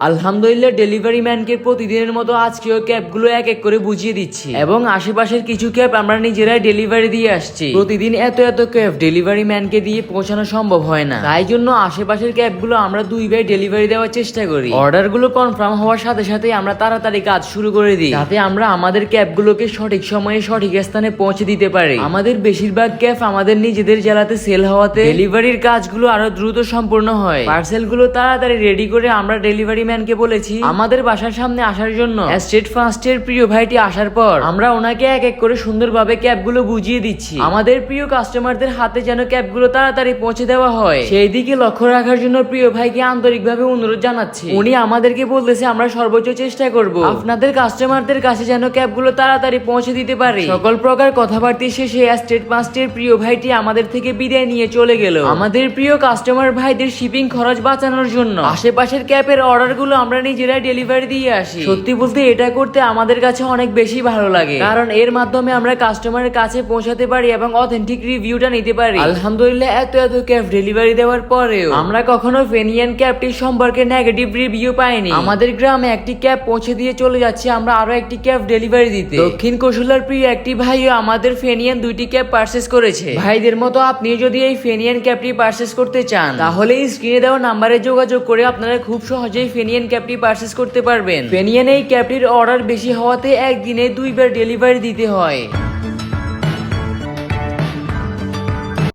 আলহামদুলিল্লাহ ডেলিভারি ম্যানকে প্রতিদিনের মতো আজকেও ক্যাবগুলো এক এক করে বুঝিয়ে দিচ্ছি। এবং আশেপাশের কিছু ক্যাব আমরা নিজেরাই ডেলিভারি দিয়ে আসছি। প্রতিদিন এত এত ক্যাব ডেলিভারি ম্যানকে দিয়ে পৌঁছানো সম্ভব হয় না। তাই জন্য আশেপাশের ক্যাবগুলো আমরা দুই ভাই ডেলিভারি দেওয়ার চেষ্টা করি। অর্ডারগুলো কনফার্ম হওয়ার সাথে সাথে আমরা তাড়াতাড়ি কাজ শুরু করে দিই। যাতে আমরা আমাদের ক্যাবগুলোকে সঠিক সময়ে সঠিক স্থানে পৌঁছে দিতে পারি। আমাদের বেশিরভাগ ক্যাব আমাদের নিজেদের জেলাতে সেল হওয়াতে ডেলিভারির কাজগুলো আরও দ্রুত সম্পূর্ণ হয়। পার্সেলগুলো তাড়াতাড়ি রেডি করে আমরা ডেলিভারি বলেছি। আমাদের বাসার সামনে আসার জন্য। ফার্স্টের প্রিয় ভাইটি আসার পর। আমরা ওনাকে এক এক করে সুন্দরভাবে ক্যাবগুলো বুঝিয়ে দিচ্ছি। আমাদের প্রিয় কাস্টমারদের হাতে যেন ক্যাবগুলো তাড়াতাড়ি পৌঁছে দেওয়া হয়। সেই দিকে লক্ষ্য রাখার জন্য প্রিয় ভাইকে আন্তরিকভাবে অনুরোধ জানাচ্ছি। উনি আমাদেরকে বলতেছে আমরা সর্বোচ্চ চেষ্টা করব। আপনাদের কাস্টমারদের কাছে যেন ক্যাবগুলো তাড়াতাড়ি পৌঁছে দিতে পারে। সকল প্রকার কথাবার্তা শেষে স্টেট পাঁচটির প্রিয় ভাইটি আমাদের থেকে বিদায় নিয়ে চলে গেল। আমাদের প্রিয় কাস্টমার ভাইদের শিপিং খরচ বাঁচানোর জন্য আশেপাশের ক্যাবের অর্ডারগুলো আমরা নিজেরাই ডেলিভারি দিয়ে আসি। সত্যি বলতে এটা করতে আমাদের কাছে অনেক বেশি ভালো লাগে। কারণ এর মাধ্যমে আমরা কাস্টমারের কাছে পৌঁছাতে পারি এবং অথেন্টিক রিভিউটা নিতে পারি। আলহামদুলিল্লাহ এত এত ক্যাব ডেলিভারি দেওয়ার পরেও আমরা কখনো ফেনিয়ান ক্যাবটি সম্পর্কে নেগেটিভ রিভিউ পাইনি। আমাদের গ্রামে একটি ক্যাব পৌঁছে দিয়ে চলে যাচ্ছে আমরা আরও একটি ক্যাব ডেলিভারি দিতে। দক্ষিণ কৌশলার প্রিয় একটি ভাইও আমাদের ফেনিয়ান দুইটি ক্যাব পার্সেস করেছে। ভাইদের মতো আপনি যদি এই ফেনিয়ান ক্যাবটি পার্সেস করতে চান তাহলে স্ক্রিনে দেওয়া নাম্বারে যোগাযোগ করে আপনারা খুব সহজেই ফেনিয়ান ক্যাবটি পার্সেস করতে পারবেন। পেনিয়ান এই ক্যাবটির অর্ডার বেশি হওয়াতে একদিনে দুইবার ডেলিভারি দিতে হয়।